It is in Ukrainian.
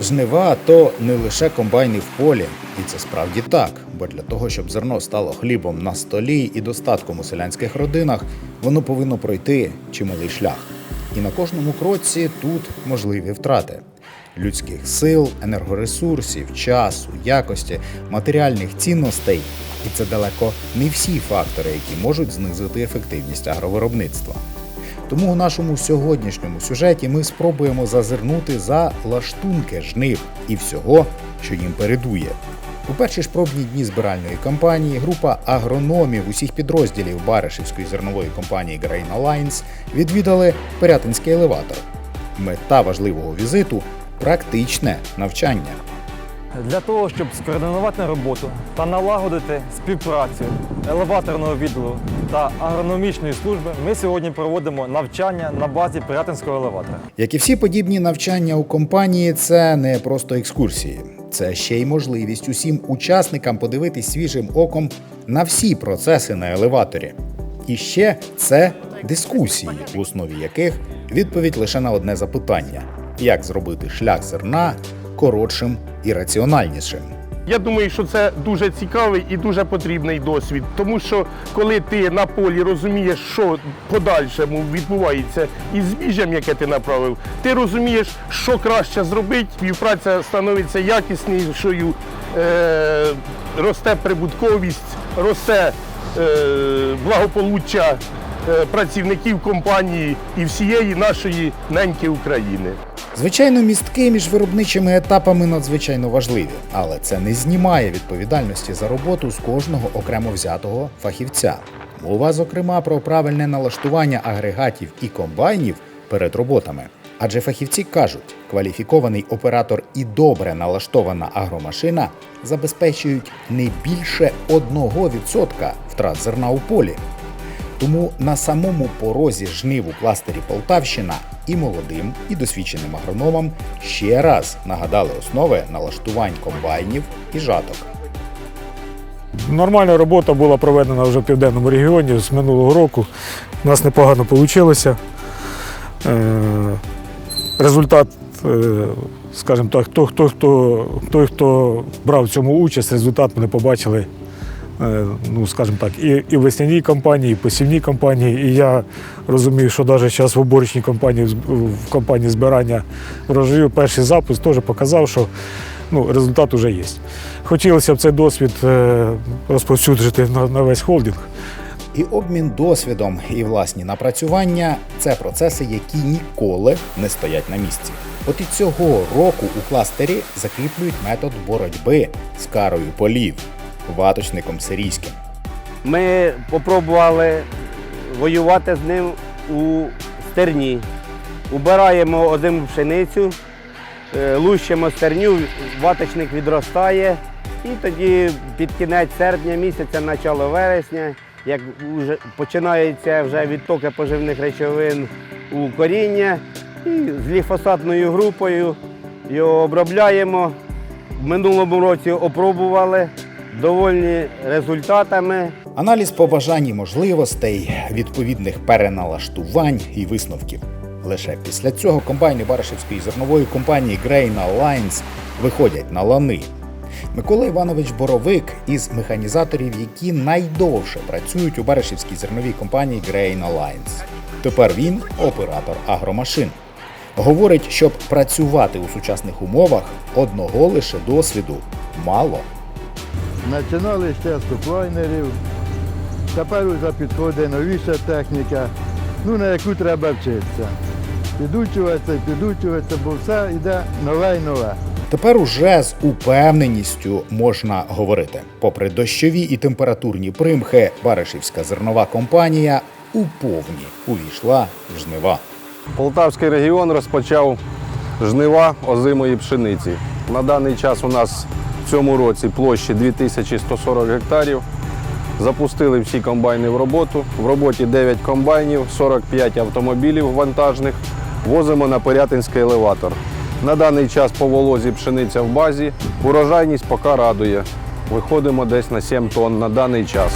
Жнива то не лише комбайни в полі, і це справді так. Бо для того, щоб зерно стало хлібом на столі і достатком у селянських родинах, воно повинно пройти чималий шлях. І на кожному кроці тут можливі втрати людських сил, енергоресурсів, часу, якості, матеріальних цінностей. І це далеко не всі фактори, які можуть знизити ефективність агровиробництва. Тому у нашому сьогоднішньому сюжеті ми спробуємо зазирнути за лаштунки жнив і всього, що їм передує. У перші ж пробні дні збиральної кампанії група агрономів усіх підрозділів Баришівської зернової компанії Grain Alliance відвідали Пирятинський елеватор. Мета важливого візиту практичне навчання. Для того, щоб скоординувати роботу та налагодити співпрацю елеваторного відділу та агрономічної служби, ми сьогодні проводимо навчання на базі Пирятинського елеватора. Як і всі подібні навчання у компанії, це не просто екскурсії, це ще й можливість усім учасникам подивитись свіжим оком на всі процеси на елеваторі. І ще це дискусії, в основі яких відповідь лише на одне запитання: як зробити шлях зерна коротшим і раціональнішим. Я думаю, що це дуже цікавий і дуже потрібний досвід, тому що коли ти на полі розумієш, що подальшому відбувається із збіжжям, яке ти направив, ти розумієш, що краще зробити, співпраця становиться якіснішою, е, росте прибутковість, росте е, благополуччя працівників компанії і всієї нашої неньки України. Звичайно, містки між виробничими етапами надзвичайно важливі, але це не знімає відповідальності за роботу з кожного окремо взятого фахівця. Мова, зокрема, про правильне налаштування агрегатів і комбайнів перед роботами. Адже фахівці кажуть, кваліфікований оператор і добре налаштована агромашина забезпечують не більше 1% втрат зерна у полі. Тому на самому порозі жнив у кластері Полтавщина і молодим, і досвідченим агрономам ще раз нагадали основи налаштувань комбайнів і жаток. Нормальна робота була проведена вже в південному регіоні з минулого року. У нас непогано вийшло. Результат, е, скажімо так, хто, хто, хто, той, хто брав в цьому участь, результат ми не побачили. Е, Ну, скажімо так, і, і весняній кампанії, і посівній кампанії. І я розумію, що навіть зараз в уборочній кампанії, в кампанії збирання врожаю, перший запуск теж показав, що ну, результат вже є. Хотілося б цей досвід е, розповсюдити на, на весь холдинг. І обмін досвідом і власні напрацювання це процеси, які ніколи не стоять на місці. От і цього року у кластері закріплюють метод боротьби з карою полів ваточником сирійським. Ми спробували воювати з ним у стерні. Убираємо озиму пшеницю, е, лущимо стерню, ваточник відростає. І тоді під кінець серпня місяця, начало вересня, як вже починається вже відтоки поживних речовин у коріння, і з ліфосатною групою його обробляємо. В минулому році опробували, довольні результатами. Аналіз побажань і можливостей, відповідних переналаштувань і висновків. Лише після цього комбайни Баришівської зернової компанії Grain Alliance виходять на лани. Микола Іванович Боровик із механізаторів, які найдовше працюють у Баришівській зерновій компанії Grain Alliance. Тепер він оператор агромашин. Говорить, щоб працювати у сучасних умовах, одного лише досвіду мало. Починали ще з суплайнерів, тепер вже підходить новіша техніка, ну на яку треба вчитися. Підучуватися, підучуватися, бо все йде нове і нове. Тепер уже з упевненістю можна говорити. Попри дощові і температурні примхи, Баришівська зернова компанія у повні увійшла в жнива. Полтавський регіон розпочав жнива озимої пшениці. На даний час у нас в цьому році площі 2140 гектарів. Запустили всі комбайни в роботу. В роботі 9 комбайнів, 45 автомобілів вантажних. Возимо на Пирятинський елеватор. На даний час по волозі пшениця в базі. Урожайність поки радує. Виходимо десь на 7 тонн на даний час.